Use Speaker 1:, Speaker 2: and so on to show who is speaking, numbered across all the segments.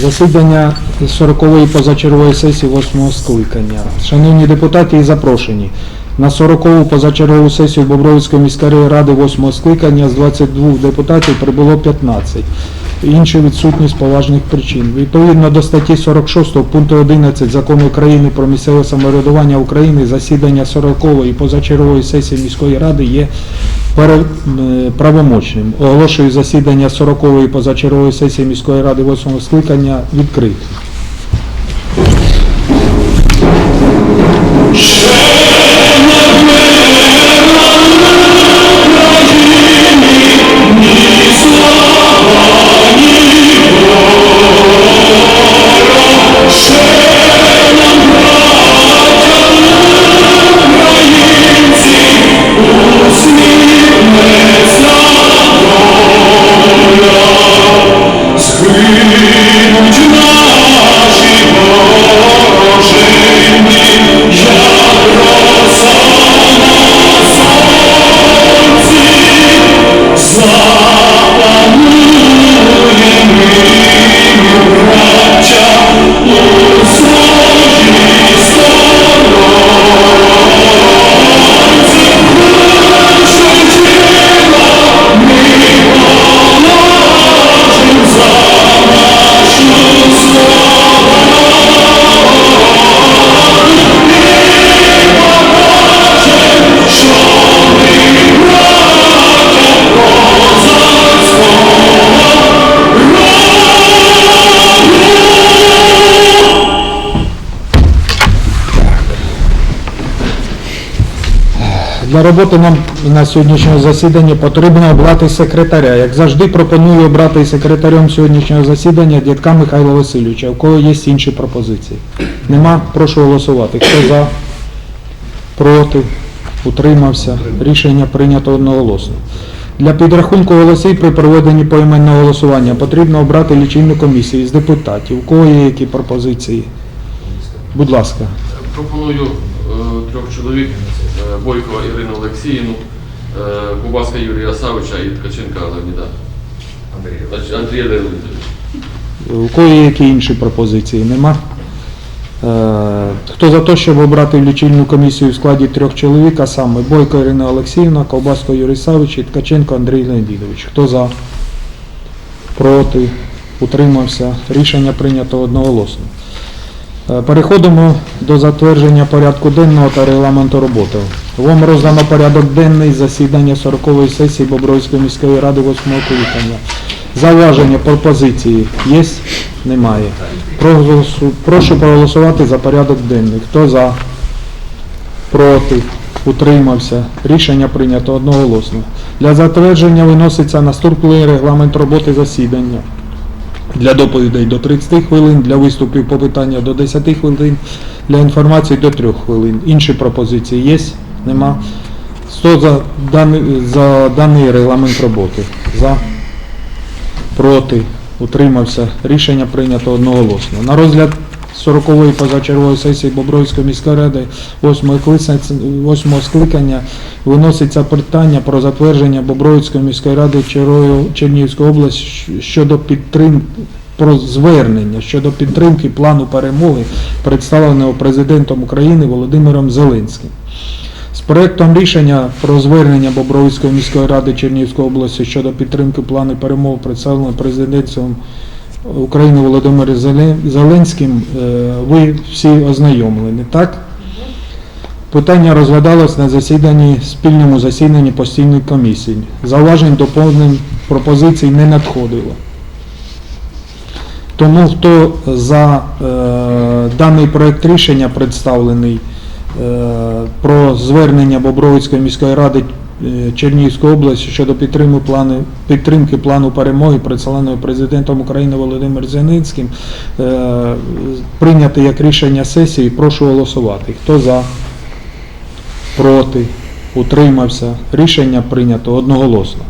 Speaker 1: Засідання 40-ї позачергової сесії 8-го скликання. Шановні депутати і запрошені. На 40-ву позачергову сесію Бобровицької міської ради 8 скликання з 22 депутатів прибуло 15. Інші відсутність поважних причин. Відповідно до статті 46 пункту 11 Закону України про місцеве самоврядування України засідання 40-ї позачергової сесії міської ради є правомочним. Оголошую засідання 40-ї позачергової сесії міської ради 8 скликання відкритим.
Speaker 2: Lord.
Speaker 1: Для роботи нам на сьогоднішньому засіданні потрібно обрати секретаря. Як завжди, пропоную обрати секретарем сьогоднішнього засідання дядка Михайла Васильовича. У кого є інші пропозиції? Нема? Прошу голосувати. Хто за? Проти? Утримався? Рішення прийнято одноголосно. Для підрахунку голосів при проведенні поіменного голосування потрібно обрати лічильну комісію з депутатів. У кого є які пропозиції? Будь ласка.
Speaker 3: Пропоную трьох чоловік е, Бойкова Ірину Олексіївну, е, Кубаска Юрія Савича і Ткаченка Леоніда. Андрія. Леонідовича.
Speaker 1: У кого є які інші пропозиції? Нема? Е, Хто за те, щоб обрати в лічильну комісію в складі трьох чоловік, а саме Бойко Ірина Олексіївна, Ковбаско Юрій Савич і Ткаченко Андрій Леонідович. Хто за? Проти? Утримався? Рішення прийнято одноголосно. Е, Переходимо до затвердження порядку денного та регламенту роботи. Вам роздано порядок денний засідання 40-ї сесії Бобровської міської ради 8 скликання. Зауваження, пропозиції є? Немає. Прошу проголосувати за порядок денний. Хто за? Проти? Утримався. Рішення прийнято одноголосно. Для затвердження виноситься наступний регламент роботи засідання. Для доповідей до 30 хвилин, для виступів по питання до 10 хвилин, для інформації до 3 хвилин. Інші пропозиції є? Нема. Хто за даний, за даний регламент роботи? За? Проти? Утримався. Рішення прийнято одноголосно. На розгляд 40-ї позачергової сесії Бобровської міської ради 8-го скликання виноситься питання про затвердження Бобровської міської ради Чернігівської області щодо підтримки про звернення щодо підтримки плану перемоги, представленого президентом України Володимиром Зеленським. З проектом рішення про звернення Бобровицької міської ради Чернігівської області щодо підтримки плану перемоги, представленого президентом України Володимиром Зеленським, е, ви всі ознайомлені, так? Питання розглядалось на засіданні, спільному засіданні постійної комісії. Зауважень доповнень пропозицій не надходило. Тому хто за е, даний проект рішення представлений е, про звернення Бобровицької міської ради Чернігівської області щодо підтримки плану, перемоги, представленого президентом України Володимиром Зеленським, е, прийняти як рішення сесії, прошу голосувати. Хто за? Проти? Утримався? Рішення прийнято одноголосно.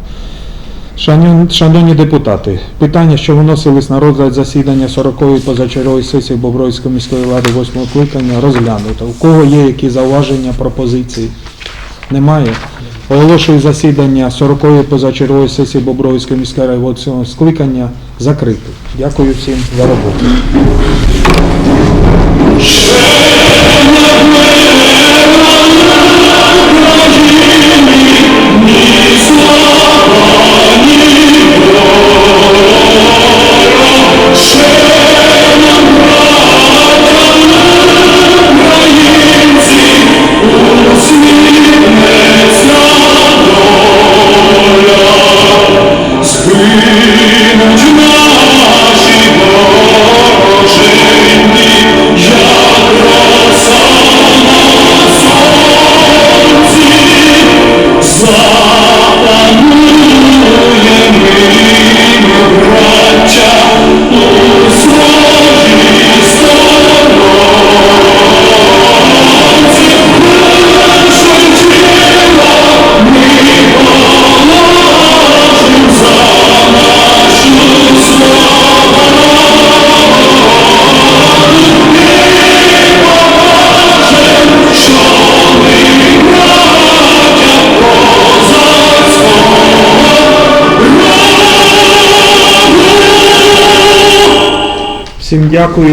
Speaker 1: Шановні, депутати, питання, що виносились на розгляд засідання 40-ї позачергової сесії Бобровської міської ради 8 кликання, розглянуто. У кого є які зауваження, пропозиції? Немає? Оголошую засідання 40-ї позачергової сесії Бобровської міської ради скликання закритим. Дякую всім за роботу. Всім дякую.